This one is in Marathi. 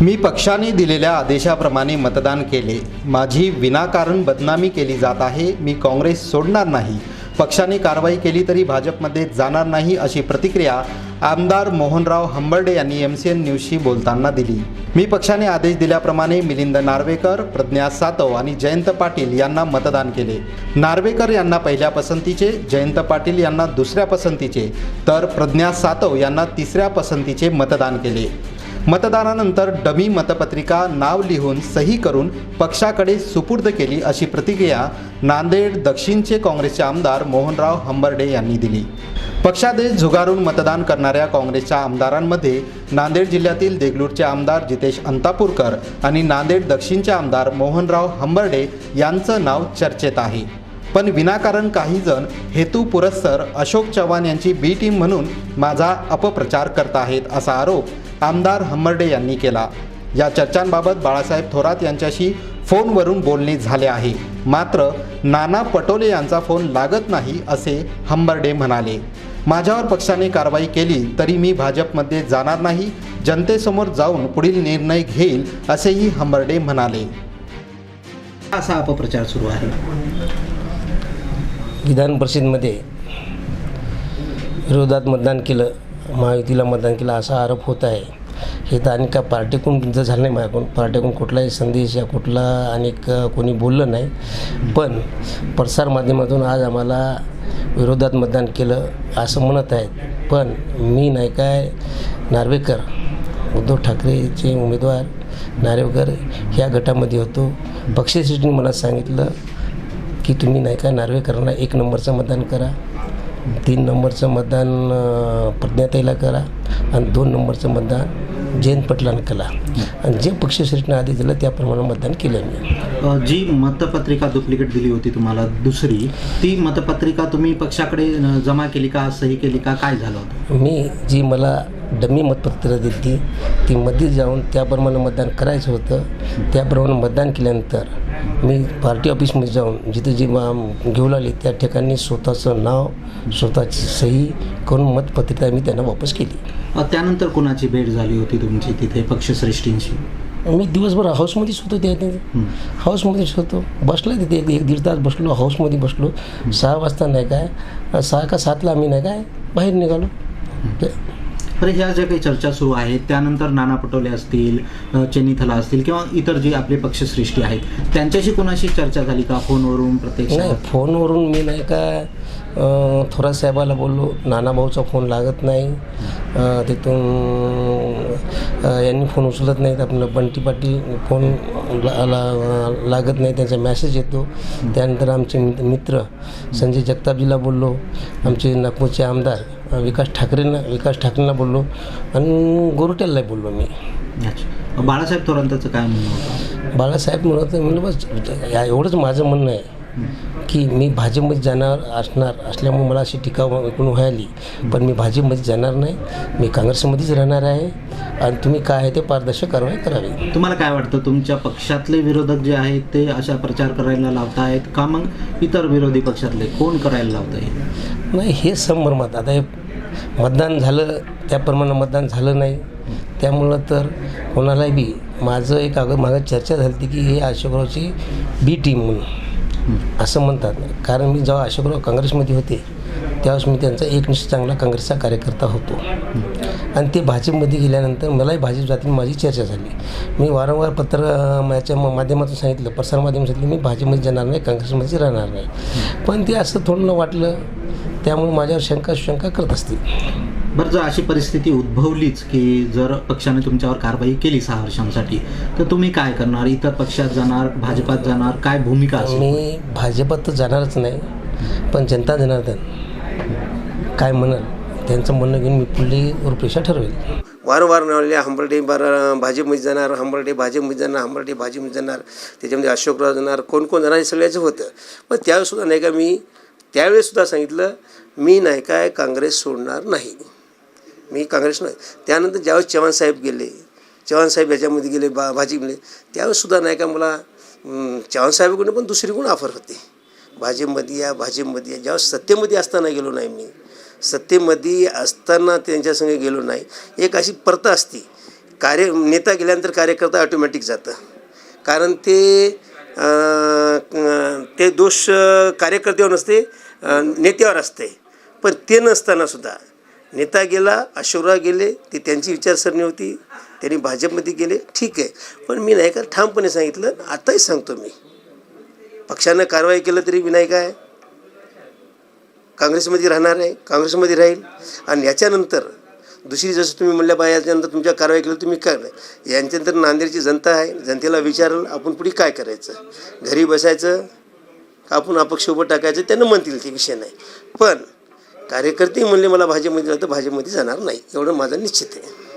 मी पक्षाने दिलेल्या आदेशाप्रमाणे मतदान केले. माझी विनाकारण बदनामी केली जात आहे. मी काँग्रेस सोडणार नाही. पक्षाने कारवाई केली तरी भाजपमध्ये जाणार नाही अशी प्रतिक्रिया आमदार मोहनराव हंबर्डे यांनी एम सी एन न्यूजशी बोलताना दिली. मी पक्षाने आदेश दिल्याप्रमाणे मिलिंद नार्वेकर प्रज्ञा सातव आणि जयंत पाटील यांना मतदान केले. नार्वेकर यांना पहिल्या पसंतीचे जयंत पाटील यांना दुसऱ्या पसंतीचे तर प्रज्ञा सातव यांना तिसऱ्या पसंतीचे मतदान केले. मतदानानंतर डमी मतपत्रिका नाव लिहून सही करून पक्षाकडे सुपूर्द केली अशी प्रतिक्रिया नांदेड दक्षिणचे काँग्रेसचे आमदार मोहनराव हंबर्डे यांनी दिली. पक्षादेश झुगारून मतदान करणाऱ्या काँग्रेसच्या आमदारांमध्ये नांदेड जिल्ह्यातील देगलूरचे आमदार जितेश अंतापूरकर आणि नांदेड दक्षिणचे आमदार मोहनराव हंबर्डे यांचं नाव चर्चेत आहे. पण विनाकारण काही जण हेतू पुरस्सर अशोक चव्हाण यांची बी टीम म्हणून माझा अपप्रचार करत आहेत असा आरोप आमदार हंबर्डे यांनी केला. या चर्चांबाबत बाळासाहेब थोरात यांच्याशी फोनवरून बोलणे झाले आहे. मात्र नाना पटोले यांचा फोन लागत नाही असे हंबर्डे म्हणाले. माझ्यावर पक्षाने कारवाई केली तरी मी भाजपमध्ये जाणार नाही जनतेसमोर जाऊन पुढील निर्णय घेईल असेही हंबर्डे म्हणाले. असा अपप्रचार सुरू आहे. विधान परिषदेमध्ये विरोधात मतदान केलं. महायुतीला मतदान केलं असा आरोप होत आहे. हे तर आणि का पार्टीकडून जर झालं नाही माझ्याकडून. पार्टीकडून कुठलाही संदेश या कुठला आणि कोणी बोललं नाही. पण प्रसारमाध्यमातून आज आम्हाला विरोधात मतदान केलं असं म्हणत आहेत. पण मी नाही काय नार्वेकर उद्धव ठाकरेचे उमेदवार नार्वेकर ह्या गटामध्ये होतो. पक्षश्रेष्ठीने मला सांगितलं की तुम्ही नाही का नार्वेकरांना एक नंबरचं मतदान करा. तीन नंबरचं मतदान प्रज्ञाताईला करा आणि दोन नंबरचं मतदान जयंत पाटलांना करा. आणि जे पक्षश्रेष्ठीने आदेश दिला त्याप्रमाणे मतदान केलं मी. जी मतपत्रिका डुप्लिकेट दिली होती तुम्हाला दुसरी ती मतपत्रिका तुम्ही पक्षाकडे जमा केली का सही केली का काय झालं होतं? मी जी मला डमी मतपत्र दिली ती मध्ये जाऊन त्याप्रमाणे मतदान करायचं होतं. त्याप्रमाणे मतदान केल्यानंतर मी पार्टी ऑफिसमध्ये जाऊन जिथे जी मा- घेऊन आली त्या ठिकाणी स्वतःचं नाव स्वतःची सही करून मतपत्रिका मी त्यांना वापस केली. त्यानंतर कोणाची भेट झाली होती तुमची तिथे पक्षश्रेष्ठींशी? मी दिवसभर हाऊसमध्येच होतो त्या. हाऊसमध्येच होतो. बसलो तिथे एक एक दीड तास बसलो हाऊसमध्ये बसलो. सहा वाजता नाही काय सहा का सातला आम्ही नाही काय बाहेर निघालो. तर ह्या ज्या काही चर्चा सुरू आहेत त्यानंतर नाना पटोले असतील अ, असतील किंवा इतर जे आपले पक्षश्रेष्ठी आहेत त्यांच्याशी कोणाशी चर्चा झाली का? फोनवरून नाही प्रत्यक्ष हो, फोनवरून मी नाही का अं, थोरात साहेबाला बोललो नानाभाऊचा फोन लागत नाही तिथून यांनी फोन उचलत नाहीत आपलं बंटी पाटील फोन ला, ला- लागत नाही त्यांचा मॅसेज येतो. त्यानंतर आमचे मित्र संजय जगतापजीला बोललो आमचे नागपूरचे आमदार विकास ठाकरेंना विकास ठाकरेंना बोललो आणि गोरुट्याला बोललो मी. अच्छा. बाळासाहेब थोरांताचं काय म्हणणं बाळासाहेब म्हणत म्हणलं बस या- एवढंच माझं म्हणणं आहे. की मी भाजपमध्ये जाणार असणार असल्यामुळे मला अशी टीका ऐकून व्हायली. पण मी भाजपमध्ये जाणार नाही मी काँग्रेसमध्येच राहणार आहे आणि तुम्ही काय आहे ते पारदर्शक कारवाई करावी. तुम्हाला काय वाटतं? तुमच्या पक्षातले विरोधक जे आहेत ते अशा प्रचार करायला लावत आहेत का मग इतर विरोधी पक्षातले? कोण करायला लावत आहे नाही हे संभ्रमात आता हे मतदान झालं त्याप्रमाणे मतदान झालं नाही. त्यामुळं तर कोणालाही बी माझं एक अगं मागं चर्चा झाली होती की हे अशोकरावची बी टीम म्हणून. असं म्हणतात. कारण मी जेव्हा अशोकराव काँग्रेसमध्ये होते त्यावेळेस मी त्यांचा एकनिष्ठ चांगला काँग्रेसचा कार्यकर्ता होतो. आणि ते भाजपमध्ये गेल्यानंतर मलाही भाजप जातील माझी चर्चा झाली. मी वारंवार पत्र माझ्या याच्या माध्यमातून सांगितलं प्रसारमाध्यम सांगितलं मी भाजपमध्ये जाणार नाही काँग्रेसमध्ये राहणार नाही. पण ते असं थोडं वाटलं त्यामुळे माझ्यावर शंका शंका करत असतील. बरं जर अशी परिस्थिती उद्भवलीच की जर पक्षाने तुमच्यावर कारवाई केली सहा वर्षांसाठी तर तुम्ही काय करणार? इतर पक्षात जाणार भाजपात जाणार काय भूमिका असेल? मी भाजपात तर जाणारच नाही पण जनता जनार्दन काय म्हणाल? त्यांचं म्हणणं घेऊन मी पुढली रूपरेषा ठरवेल. वारंवार नावले हंबर्डे बार भाजपमध्ये जाणार हंबर्डे भाजपमध्ये जाणार हंबर्डे भाजपमध्ये जाणार त्याच्यामध्ये अशोकराव जाणार कोण कोण जाणार हे सगळ्याचं होतं. पण त्यावेळेसुद्धा नाही का मी त्यावेळेसुद्धा सांगितलं मी नाही काय काँग्रेस सोडणार नाही. मी काँग्रेस त्यानंतर ज्यावेळेस चव्हाण साहेब गेले चव्हाण साहेब याच्यामध्ये गेले बा भाजीमध्ये त्यावेळेससुद्धा नाही का मला चव्हाण साहेबकडून पण दुसरी ऑफर होते? भाजीमध्ये या भाजीमध्ये या. ज्यावेळेस सत्तेमध्ये असताना गेलो नाही मी. सत्तेमध्ये असताना त्यांच्यासंग गेलो नाही. एक अशी प्रथा असती. कार्य नेता गेल्यानंतर कार्यकर्ता ऑटोमॅटिक जातं. कारण ते ते दोष कार्यकर्त्यावर नसते नेत्यावर असते. पण ते नसतानासुद्धा नेता गेला अशोकराव गेले ती त्यांची विचारसरणी होती त्यांनी भाजपमध्ये गेले. ठीक आहे. पण मी नाही का ठामपणे सांगितलं आताही सांगतो मी. पक्षानं कारवाई केलं तरी विनायक आहे. काँग्रेसमध्ये राहणार आहे काँग्रेसमध्ये राहील. आणि याच्यानंतर दुसरी जसं तुम्ही म्हणल्या बा याच्यानंतर तुमच्या कारवाई केली तुम्ही काय नाही यांच्यानंतर नांदेडची जनता आहे जनतेला विचारलं आपण पुढे काय करायचं? घरी बसायचं का आपण अपक्ष उभं टाकायचं? त्यांना म्हणतील ते विषय नाही. पण कार्यकर्ते म्हणले मला भाजपमध्ये जातं भाजपमध्ये जाणार नाही. एवढं माझं निश्चित आहे.